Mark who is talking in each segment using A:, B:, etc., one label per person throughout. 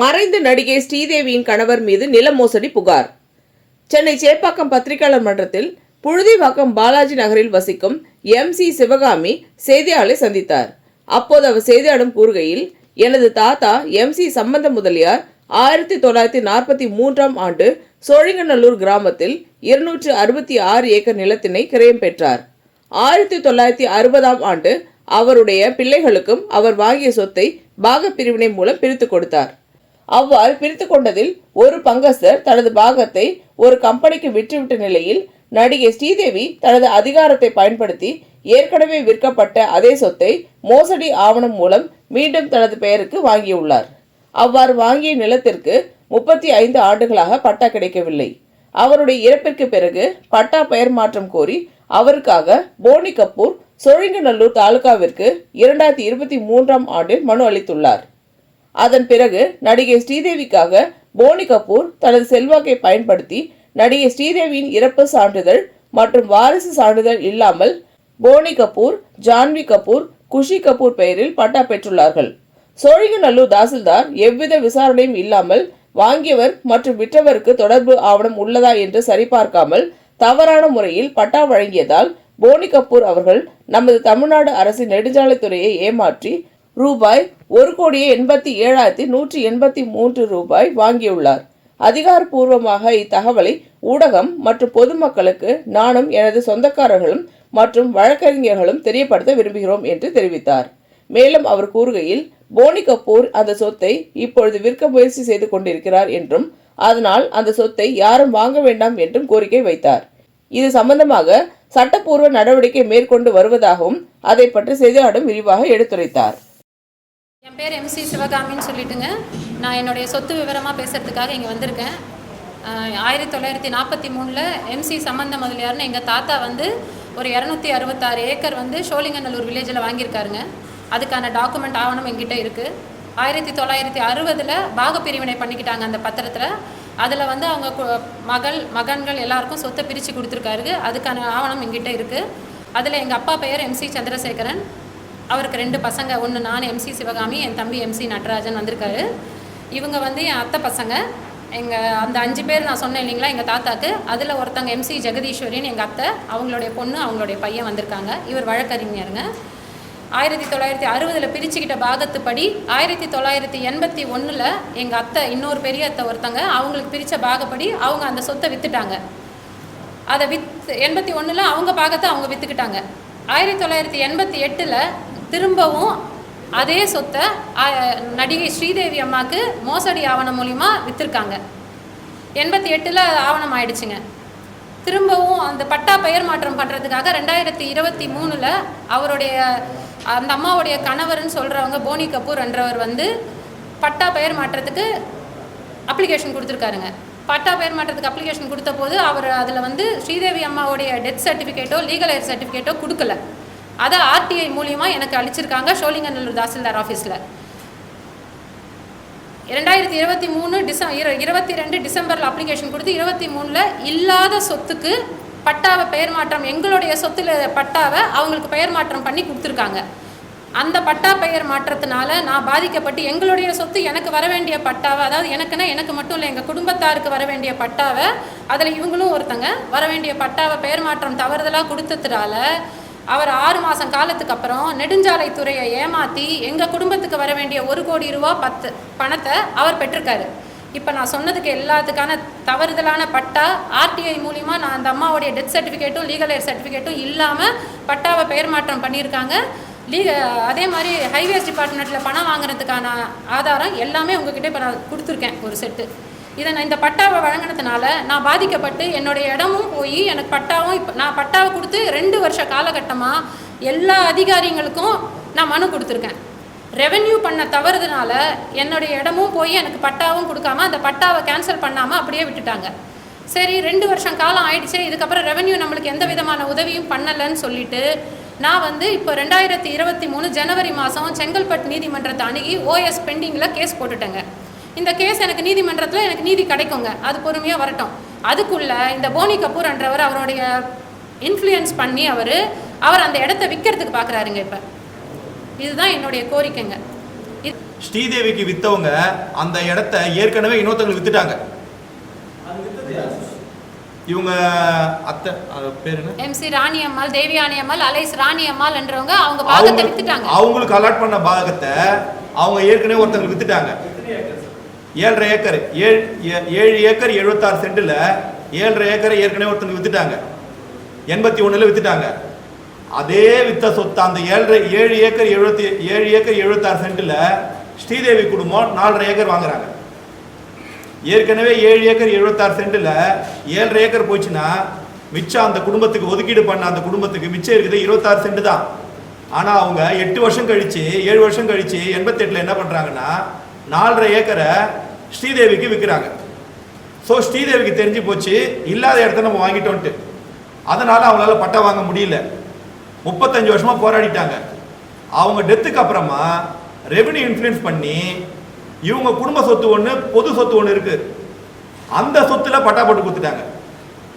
A: மறைந்த நடிகை ஸ்ரீதேவியின் கணவர் மீது நில மோசடி புகார். சென்னை சேப்பாக்கம் பத்திரிகையாளர் மன்றத்தில் புழுதிவாக்கம் பாலாஜி நகரில் வசிக்கும் எம் சி சிவகாமி செய்தியாளரை சந்தித்தார். அப்போது அவர் செய்தியாளரும் கூறுகையில் எனது தாத்தா எம் சி சம்பந்த முதலியார் ஆயிரத்தி தொள்ளாயிரத்தி நாற்பத்தி மூன்றாம் ஆண்டு சோழிங்கநல்லூர் கிராமத்தில் இருநூற்று அறுபத்தி ஆறு ஏக்கர் நிலத்தினை கிரயம் பெற்றார். ஆயிரத்தி தொள்ளாயிரத்தி அறுபதாம் ஆண்டு அவருடைய பிள்ளைகளுக்கும் அவர் வாங்கிய சொத்தை பாகப் பிரிவினை மூலம் பிரித்து கொடுத்தார். அவ்வாறு பிரித்து கொண்டதில் ஒரு பங்கஸ்தர் தனது பாகத்தை ஒரு கம்பெனிக்கு விற்றுவிட்ட நிலையில் நடிகை ஸ்ரீதேவி தனது அதிகாரத்தை பயன்படுத்தி ஏற்கனவே விற்கப்பட்ட அதே சொத்தை மோசடி ஆவணம் மூலம் மீண்டும் தனது பெயருக்கு வாங்கியுள்ளார். அவ்வாறு வாங்கிய நிலத்திற்கு முப்பத்தி ஐந்து ஆண்டுகளாக பட்டா கிடைக்கவில்லை. அவருடைய இறப்பிற்கு பிறகு பட்டா பெயர் மாற்றம் கோரி அவருக்காக போனி கபூர் சோழிங்கநல்லூர் தாலுகாவிற்கு இரண்டாயிரத்தி இருபத்தி மூன்றாம் ஆண்டில் மனு அளித்துள்ளார். அதன் பிறகு நடிகை ஸ்ரீதேவிக்காக போனி கபூர் தனது செல்வாக்கை பயன்படுத்தி நடிகை ஸ்ரீதேவியின் இறப்பு சான்றிதழ் மற்றும் வாரிசு சான்றிதழ் இல்லாமல் போனி கபூர் ஜான்வி கபூர் குஷி கபூர் பெயரில் பட்டா பெற்றுள்ளார்கள். சோழிங்கநல்லூர் தாசில்தார் எவ்வித விசாரணையும் இல்லாமல் வாங்கியவர் மற்றும் விற்றவருக்கு தொடர்பு ஆவணம் உள்ளதா என்று சரிபார்க்காமல் தவறான முறையில் பட்டா வழங்கியதால் போனி கபூர் அவர்கள் நமது தமிழ்நாடு அரசின் நெடுஞ்சாலைத்துறையை ஏமாற்றி ரூபாய் ஒரு கோடியே எண்பத்தி ஏழாயிரத்தி நூற்றி எண்பத்தி மூன்று ரூபாய் வாங்கியுள்ளார். அதிகாரப்பூர்வமாக இத்தகவலை ஊடகம் மற்றும் பொதுமக்களுக்கு நானும் எனது சொந்தக்காரர்களும் மற்றும் வழக்கறிஞர்களும் தெரியப்படுத்த விரும்புகிறோம் என்று தெரிவித்தார். மேலும் அவர் கூறுகையில் போனி கபூர் அந்த சொத்தை இப்பொழுது விற்க முயற்சி செய்து கொண்டிருக்கிறார் என்றும் அதனால் அந்த சொத்தை யாரும் வாங்க வேண்டாம் என்றும் கோரிக்கை வைத்தார். இது சம்பந்தமாக சட்டப்பூர்வ நடவடிக்கை மேற்கொண்டு வருவதாகவும் அதை பற்றி செய்தியாளரிடம் விரிவாக எடுத்துரைத்தார்.
B: என் பேர் எம்சி சிவகாமின்னு சொல்லிட்டுங்க. நான் என்னுடைய சொத்து விவரமாக பேசுகிறதுக்காக இங்கே வந்திருக்கேன். ஆயிரத்தி தொள்ளாயிரத்தி நாற்பத்தி மூணில் எம்சி சம்பந்த முதலியார்னு எங்கள் தாத்தா வந்து ஒரு இரநூத்தி அறுபத்தாறு ஏக்கர் வந்து ஷோலிங்கநல்லூர் வில்லேஜில் வாங்கியிருக்காருங்க. அதுக்கான டாக்குமெண்ட் ஆவணம் எங்கிட்ட இருக்குது ஆயிரத்தி தொள்ளாயிரத்தி அறுபதில் பாகப்பிரிவினை பண்ணிக்கிட்டாங்க அந்த பத்திரத்தில். அதில் வந்து அவங்க கு- மகள் மகன்கள் எல்லாருக்கும் சொத்தை பிரித்து கொடுத்துருக்காரு. அதுக்கான ஆவணம் எங்கிட்ட இருக்குது அதில் எங்கள் அப்பா பெயர் எம்சி சந்திரசேகரன். அவருக்கு ரெண்டு பசங்க ஒன்று நான் எம்சி சிவகாமி என் தம்பி எம்சி நடராஜன் வந்திருக்காரு. இவங்க வந்து என் அத்தை பசங்க. எங்கள் அந்த அஞ்சு பேர் நான் சொன்னேன் இல்லைங்களா எங்கள் தாத்தாக்கு. அதில் ஒருத்தங்க எம்சி ஜெகதீஸ்வரின்னு எங்கள் அத்தை அவங்களுடைய பொண்ணு அவங்களுடைய பையன் வந்திருக்காங்க. இவர் வழக்கறிஞருங்க. ஆயிரத்தி தொள்ளாயிரத்தி அறுபதில் பிரிச்சுக்கிட்ட பாகத்துப்படி ஆயிரத்தி தொள்ளாயிரத்தி எண்பத்தி ஒன்றில் எங்கள் அத்தை இன்னொரு பெரிய அத்தை ஒருத்தங்க அவங்களுக்கு பிரித்த பாகப்படி அவங்க அந்த சொத்தை விற்றுட்டாங்க அதை வித் எண்பத்தி ஒன்றில் அவங்க பாகத்தை அவங்க விற்றுக்கிட்டாங்க ஆயிரத்தி தொள்ளாயிரத்தி எண்பத்தி எட்டில் திரும்பவும் அதே சொத்தை நடிகை ஸ்ரீதேவி அம்மாவுக்கு மோசடி ஆவணம் மூலிமா விற்றுருக்காங்க எண்பத்தி எட்டில் ஆவணம் ஆயிடுச்சுங்க. திரும்பவும் அந்த பட்டா பெயர் மாற்றம் பண்ணுறதுக்காக ரெண்டாயிரத்தி இருபத்தி மூணில் அவருடைய அந்த அம்மாவுடைய கணவர்னு சொல்கிறவங்க போனி கபூர் என்றவர் வந்து பட்டா பெயர் மாற்றத்துக்கு அப்ளிகேஷன் கொடுத்துருக்காருங்க. பட்டா பெயர் மாற்றத்துக்கு அப்ளிகேஷன் கொடுத்த போது அவர் அதில் வந்து ஸ்ரீதேவி அம்மாவுடைய டெத் சர்டிஃபிகேட்டோ லீகல் ஏர் சர்டிஃபிகேட்டோ கொடுக்கல. அதை ஆர்டிஐ மூலியமாக எனக்கு அளிச்சிருக்காங்க சோழிங்கநல்லூர் தாசில்தார் ஆஃபீஸில் இரண்டாயிரத்தி இருபத்தி மூணு டிசம் இரு இருபத்தி ரெண்டு டிசம்பரில் அப்ளிகேஷன் கொடுத்து இருபத்தி மூணில் இல்லாத சொத்துக்கு பட்டாவை பெயர் மாற்றம் எங்களுடைய சொத்துல பட்டாவை அவங்களுக்கு பெயர் மாற்றம் பண்ணி கொடுத்துருக்காங்க. அந்த பட்டா பெயர் மாற்றத்தினால நான் பாதிக்கப்பட்டு எங்களுடைய சொத்து எனக்கு வர வேண்டிய பட்டாவை அதாவது எனக்குன்னா எனக்கு மட்டும் இல்லை எங்கள் குடும்பத்தாருக்கு வர வேண்டிய பட்டாவை அதில் இவங்களும் ஒருத்தங்க வர வேண்டிய பட்டாவை பெயர் மாற்றம் தவறுதலாக கொடுத்ததுனால அவர் ஆறு மாதம் காலத்துக்கு அப்புறம் நெடுஞ்சாலைத்துறையை ஏமாற்றி எங்கள் குடும்பத்துக்கு வர வேண்டிய ஒரு கோடி ரூபா பத்து பணத்தை அவர் பெற்றிருக்காரு. இப்போ நான் சொன்னதுக்கு எல்லாத்துக்கான தவறுதலான பட்டா ஆர்டிஐ மூலிமா நான் அந்த அம்மாவுடைய டெத் சர்டிஃபிகேட்டும் லீகல் ஏர் சர்டிஃபிகேட்டும் இல்லாமல் பட்டாவை பெயர் மாற்றம் பண்ணியிருக்காங்க. லீக அதே மாதிரி ஹைவேஸ் டிபார்ட்மெண்ட்டில் பணம் வாங்குறதுக்கான ஆதாரம் எல்லாமே உங்ககிட்ட இப்போ நான் கொடுத்துருக்கேன் ஒரு செட்டு இதை நான் இந்த பட்டாவை வழங்கினதுனால நான் பாதிக்கப்பட்டு என்னுடைய இடமும் போய் எனக்கு பட்டாவும் இப்போ நான் பட்டாவை கொடுத்து ரெண்டு வருஷ காலகட்டமாக எல்லா அதிகாரிங்களுக்கும் நான் மனு கொடுத்துருக்கேன். ரெவென்யூ பண்ண தவறுதுனால என்னுடைய இடமும் போய் எனக்கு பட்டாவும் கொடுக்காம அந்த பட்டாவை கேன்சல் பண்ணாமல் அப்படியே விட்டுட்டாங்க. சரி ரெண்டு வருஷம் காலம் ஆயிடுச்சு. இதுக்கப்புறம் ரெவென்யூ நம்மளுக்கு எந்த விதமான உதவியும் பண்ணலைன்னு சொல்லிட்டு நான் வந்து இப்போ ரெண்டாயிரத்தி இருபத்தி மூணு ஜனவரி மாதம் செங்கல்பட்டு நீதிமன்றத்தை அணுகி ஓஎஸ் பெண்டிங்கில் கேஸ் போட்டுட்டேங்க. இந்த கேஸ் எனக்கு நீதிமன்றத்தில் எனக்கு நீதி கிடைக்குங்க. அது பொறுமையாக வரட்டும். அதுக்குள்ள இந்த போனி கபூர் என்றவர் அவருடைய இன்ஃப்ளூயன்ஸ் பண்ணி அவர் அவர் அந்த இடத்த விற்கிறதுக்கு பார்க்குறாருங்க இப்போ. இதுதான் என்னுடைய கோரிக்கைங்க.
C: ஸ்ரீதேவிக்கு வித்தவங்க அந்த இடத்த ஏற்கனவே இன்னொருத்தவங்களுக்கு வித்துட்டாங்க. இவங்க அத்தை அது பேர் என்ன?
B: எம்சி ராணி அம்மாள் தேவியானி அம்மாள் அலைஸ் ராணி அம்மாள் என்றவங்க அவங்க பாகத்தை வித்துட்டாங்க.
C: அவங்களுக்கு அலாட் பண்ண பாகத்தை அவங்க ஏற்கனவே ஒருத்தவங்களுக்கு வித்துட்டாங்க. ஏழரை ஏக்கர் ஏழு ஏ- ஏழு ஏக்கர் எழுபத்தாறு சென்டில் ஏழரை ஏக்கரை ஏற்கனவே ஒருத்தங்க வித்துட்டாங்க. எண்பத்தி ஒன்றில் வித்துட்டாங்க. அதே வித்த சொத்து அந்த ஏழரை ஏழு ஏக்கர் எழுபத்தி ஏழு ஏக்கர் எழுபத்தாறு சென்டில் ஸ்ரீதேவி குடும்பம் நாலரை ஏக்கர் வாங்குறாங்க. ஏற்கனவே ஏழு ஏக்கர் எழுபத்தாறு சென்டில் ஏழரை ஏக்கர் போச்சுன்னா மிச்சம் அந்த குடும்பத்துக்கு ஒதுக்கீடு பண்ண அந்த குடும்பத்துக்கு மிச்சம் இருக்குது இருபத்தாறு சென்ட் தான். ஆனால் அவங்க எட்டு வருஷம் கழித்து ஏழு வருஷம் கழிச்சு எண்பத்தெட்டில் என்ன பண்ணுறாங்கன்னா நாலரை ஏக்கரை ஸ்ரீதேவிக்கு விற்கிறாங்க ஸோ ஸ்ரீதேவிக்கு தெரிஞ்சு போச்சு இல்லாத இடத்த நம்ம வாங்கிட்டோன்ட்டு. அதனால் அவங்களால பட்டா வாங்க முடியல. முப்பத்தஞ்சு வருஷமாக போராடிட்டாங்க. அவங்க டெத்துக்கு அப்புறமா ரெவென்யூ இன்ஃப்ளூயன்ஸ் பண்ணி இவங்க குடும்ப சொத்து ஒன்று பொது சொத்து ஒன்று இருக்குது அந்த சொத்துல பட்டா போட்டு கொடுத்துட்டாங்க.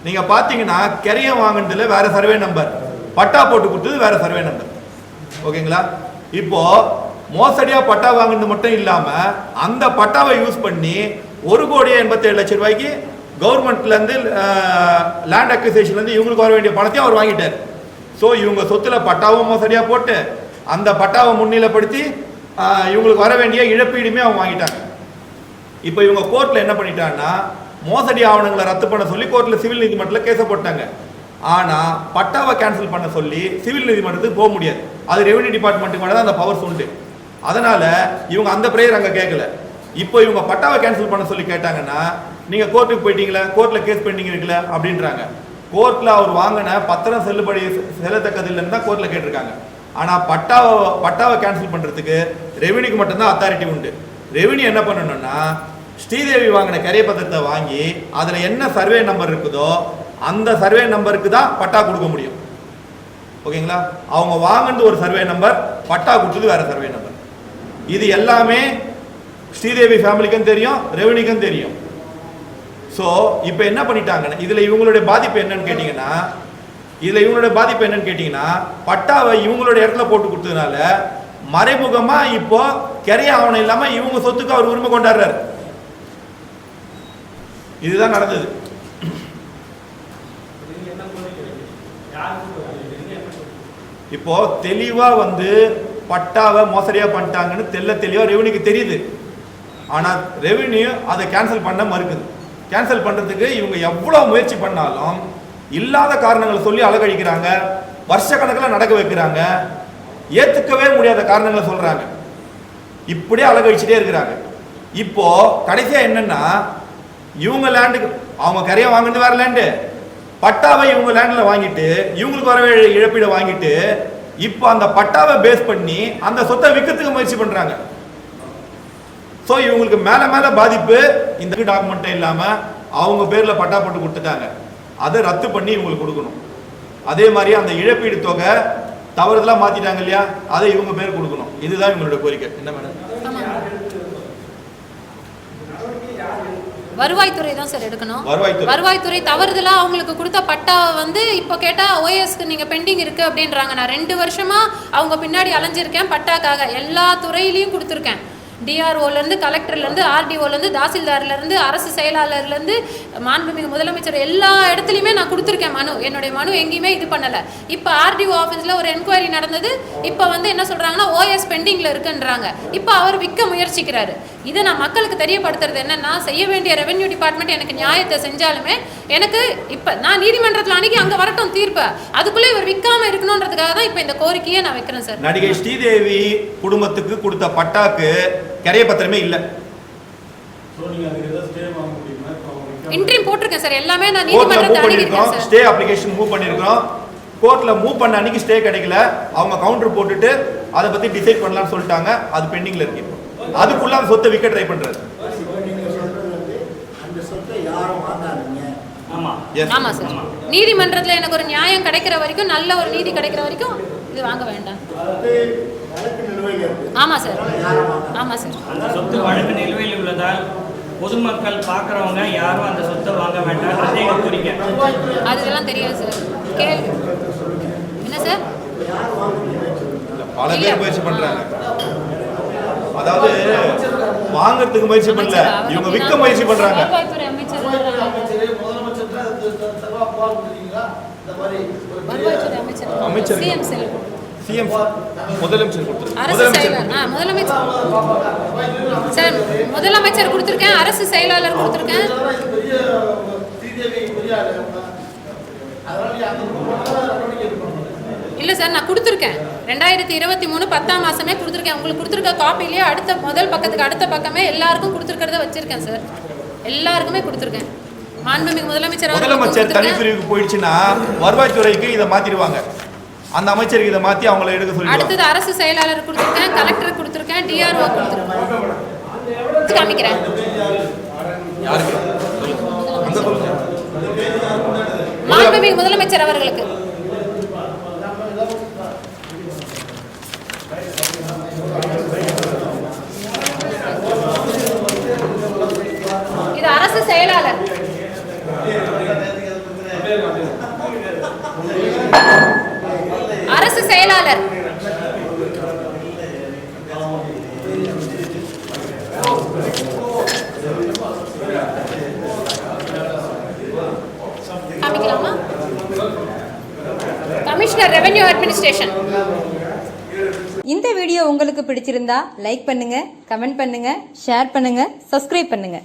C: நீங்கள் பார்த்தீங்கன்னா கெரையம் வாங்கினதில் வேறு சர்வே நம்பர் பட்டா போட்டு கொடுத்தது வேறு சர்வே நம்பர் ஓகேங்களா? இப்போது மோசடியாக பட்டா வாங்கினது மட்டும் இல்லாமல் அந்த பட்டாவை யூஸ் பண்ணி ஒரு கோடியே எண்பத்தேழு லட்சம் ரூபாய்க்கு கவர்மெண்ட்லேருந்து லேண்ட் அக்விசேஷன்ல இவங்களுக்கு வர வேண்டிய பணத்தையும் அவர் வாங்கிட்டார். ஸோ இவங்க சொத்துல பட்டாவும் மோசடியாக போட்டு அந்த பட்டாவை முன்னிலைப்படுத்தி இவங்களுக்கு வர வேண்டிய இழப்பீடுமே அவங்க வாங்கிட்டாங்க. இப்போ இவங்க கோர்ட்டில் என்ன பண்ணிட்டாங்கன்னா மோசடி ஆவணங்களை ரத்து பண்ண சொல்லி கோர்ட்டில் சிவில் நீதிமன்றத்தில் கேஸை போட்டாங்க. ஆனால் பட்டாவை கேன்சல் பண்ண சொல்லி சிவில் நீதிமன்றத்துக்கு போக முடியாது. அது ரெவென்யூ டிபார்ட்மெண்ட்டுக்கு மட்டும் தான் அந்த பவர்ஸ் உண்டு. அதனால இவங்க அந்த ப்ரேயர் அங்க கேட்கல இப்போ இவங்க பட்டாவை கேன்சல் பண்ண சொல்லி கேட்டாங்கன்னா நீங்க கோர்ட்டுக்கு போயிட்டீங்களா கோர்ட்ல கேஸ் பெண்டிங் இருக்குல்ல அப்படின்றாங்க. கோர்ட்ல அவர் வாங்கின பத்திரம் செல்லுபடி செல்லத்தக்கது இல்லைன்னு தான் கோர்ட்ல கேட்டிருக்காங்க. ஆனா பட்டாவை பட்டாவை கேன்சல் பண்றதுக்கு ரெவென்யூக்கு மட்டும்தான் அத்தாரிட்டி உண்டு. ரெவென்யூ என்ன பண்ணணும்னா ஸ்ரீதேவி வாங்கின கரிய பத்திரத்தை வாங்கி அதுல என்ன சர்வே நம்பர் இருக்குதோ அந்த சர்வே நம்பருக்கு தான் பட்டா கொடுக்க முடியும். ஓகேங்களா? அவங்க வாங்கினது ஒரு சர்வே நம்பர் பட்டா கொடுத்தது வேற சர்வே நம்பர் இது எல்லாமே ஸ்ரீதேவி ஃபேமிலிக்கும் தெரியும் ரெவனிக்கும் தெரியும். ஸோ இப்போ என்ன பண்ணிட்டாங்கன்னா இதில் இவங்களுடைய பாதிப்பு என்னன்னு கேட்டிங்கன்னா இதில் இவங்களுடைய பாதிப்பு என்னன்னு கேட்டிங்கன்னா பட்டாவை இவங்களுடைய இடத்துல போட்டு கொடுத்ததுனால மறைமுகமாக இப்போ கரைய ஆவணம் இல்லாமல் இவங்க சொத்துக்கு அவர் உரிமை கொண்டாடுறாரு. இதுதான் நடந்தது. இப்போ தெளிவாக வந்து பட்டாவை மோசடியாக பண்ணிட்டாங்கன்னு தெல்ல தெளிவாக ரெவென்யூக்கு தெரியுது. ஆனால் ரெவென்யூ அதை கேன்சல் பண்ண மறுக்குது. கேன்சல் பண்ணுறதுக்கு இவங்க எவ்வளோ முயற்சி பண்ணாலும் இல்லாத காரணங்களை சொல்லி அலகழிக்கிறாங்க வருஷக்கணக்கில் நடக்க வைக்கிறாங்க. ஏற்றுக்கவே முடியாத காரணங்களை சொல்கிறாங்க இப்படியே அழகழிச்சிட்டே இருக்கிறாங்க. இப்போ கடைசியாக என்னன்னா இவங்க லேண்டுக்கு அவங்க கரையை வாங்கினது வேற லேண்டு பட்டாவை இவங்க லேண்டில் வாங்கிட்டு இவங்களுக்கு வர இழப்பீடை வாங்கிட்டு இப்போ அந்த பட்டாவை பேஸ் பண்ணி அந்த சொத்தை விற்கிறதுக்கு முயற்சி பண்றாங்க. ஸோ இவங்களுக்கு மேல மேல பாதிப்பு இந்த டாக்குமெண்ட்டே இல்லாம அவங்க பேர்ல பட்டா போட்டு கொடுத்துட்டாங்க. அதை ரத்து பண்ணி இவங்களுக்கு கொடுக்கணும். அதே மாதிரி அந்த இழப்பீடு தொகை தவறுதெல்லாம் மாத்திட்டாங்க இல்லையா? அதை இவங்க பேர் கொடுக்கணும். இதுதான் இவங்களோட கோரிக்கை. என்ன மேடம்
B: ஆமா வருவாய்த்துறை தான் சார் எடுக்கணும்.
C: வருவாய்த்துறை.
B: வருவாய்த்துறை தவறுதலா அவங்களுக்கு கொடுத்த பட்டாவை வந்து இப்போ கேட்டா ஓஎஸ்க்கு நீங்க பெண்டிங் இருக்கு அப்படின்றாங்க. நான் ரெண்டு வருஷமா அவங்க பின்னாடி அலைஞ்சிருக்கேன் பட்டாக்காக. எல்லா துறையிலையும் கொடுத்துருக்கேன். டிஆர்ஓலேருந்து கலெக்டர்லேருந்து ஆர்டிஓலேருந்து தாசில்தார்லேருந்து அரசு செயலாளர்லேருந்து மாண்புமிகு முதலமைச்சர் எல்லா இடத்துலையுமே நான் கொடுத்துருக்கேன் மனு. என்னுடைய மனு எங்கேயுமே இது பண்ணலை. இப்போ ஆர்டிஓ ஆஃபீஸில் ஒரு என்கொயரி நடந்தது. இப்போ வந்து என்ன சொல்கிறாங்கன்னா ஓஎஸ் பெண்டிங்கில் இருக்குன்றாங்க. இப்போ அவர் விற்க முயற்சிக்கிறாரு. இதை நான் மக்களுக்கு தெரியப்படுத்துறது என்னன்னா செய்ய வேண்டிய ரெவென்யூ டிபார்ட்மெண்ட் எனக்கு நியாயத்தை செஞ்சாலுமே எனக்கு இப்போ நான் நீதிமன்றத்தில் அன்னைக்கு அங்கே வரட்டும் தீர்ப்பு. அதுக்குள்ளே இவர் விற்காம இருக்கணுன்றதுக்காக தான் இப்போ இந்த கோரிக்கையை நான் வைக்கிறேன் சார்.
C: நடிகை ஸ்ரீதேவி குடும்பத்துக்கு கொடுத்த பட்டாக்கு கரைய பத்திரமே இல்லை.
B: இன்ட்ரீம் போட்டிருக்கேன் சார். எல்லாமே நான் நீதிமன்றத்தை அணுகிருக்கேன்
C: ஸ்டே அப்ளிகேஷன் மூவ் பண்ணிருக்கோம் கோர்ட்ல மூவ் பண்ண அன்னைக்கு ஸ்டே கிடைக்கல. அவங்க கவுண்டர் போட்டுட்டு அதை பத்தி டிசைட் பண்ணலாம்னு சொல்லிட்டாங்க. அது பெண்டிங்ல இருக்கு. அதுக்குள்ள அந்த சொத்தை விற்க ட்ரை பண்றாரு.
D: நீங்க சொல்றது வந்து அந்த சொத்தை யாரும் வாங்காதீங்க.
E: ஆமா.
C: Yes.
B: ஆமா சார். நீதிமன்றத்தில் எனக்கு ஒரு நியாயம் கிடைக்கிற வரைக்கும் நல்ல ஒரு நீதி கிடைக்கிற வரைக்கும் இது வாங்க வேண்டாம்.
D: அது வழக்கு நிலுவையில் இருக்கு.
B: ஆமா சார். ஆமா சார்.
E: அந்த சொத்து வழக்கு நிலுவையில் உள்ளதால் பொதுமக்கள் பார்க்குறவங்க யாரும் அந்த சொத்தை வாங்க வேண்டாம். எங்க கோரிக்கை.
B: அது இதெல்லாம் தெரியாது சார். கேள்வி. என்ன சார்?
C: பல. பேர் முயற்சி பண்றாங்க. அதாவது வாங்குறதுக்கு முயற்சி பண்ணல. இவங்க விற்க முயற்சி பண்றாங்க.
B: அமைச்சர்
D: அமைச்சர்
B: சிஎம்
C: முதலமைச்சர் முதலமைச்சர்
B: சார் முதலமைச்சர் கொடுத்துருக்கேன். அரசு செயலாளர் கொடுத்துருக்கேன். இல்லை சார் நான் கொடுத்துருக்கேன். ரெண்டாயிரத்தி இருபத்தி மூணு பத்தாம் மாதமே கொடுத்துருக்கேன். உங்களுக்கு கொடுத்துருக்க காப்பிலேயே அடுத்த முதல் பக்கத்துக்கு அடுத்த பக்கமே எல்லாருக்கும் கொடுத்துருக்கிறத வச்சுருக்கேன் சார். எல்லாருக்குமே கொடுத்துருக்கேன். மாண்புமிகு முதலமைச்சர்
C: முதலமைச்சர். தனிப்பிரிவுக்கு போயிடுச்சுன்னா வருவாய்த்துறைக்கு இதை மாத்திடுவாங்க. அந்த அமைச்சருக்கு இதை மாத்தி அவங்கள எடுக்க சொல்லிடுவாங்க.
B: அடுத்தது அரசு செயலாளர் கொடுத்துருக்கேன் கலெக்டர் கொடுத்துருக்கேன் டிஆர்ஓ கொடுத்துருக்கேன். காமிக்கிறேன். மாண்புமிகு முதலமைச்சர் அவர்களுக்கு இது அரசு செயலாளர் அரசு செயலாளர் காமிக்கலாமா கமிஷனர் ரெவென்யூ அட்மினிஸ்ட்ரேஷன்
F: இந்த வீடியோ உங்களுக்கு பிடிச்சிருந்தா லைக் பண்ணுங்க கமெண்ட் பண்ணுங்க ஷேர் பண்ணுங்க சப்ஸ்கிரைப் பண்ணுங்க.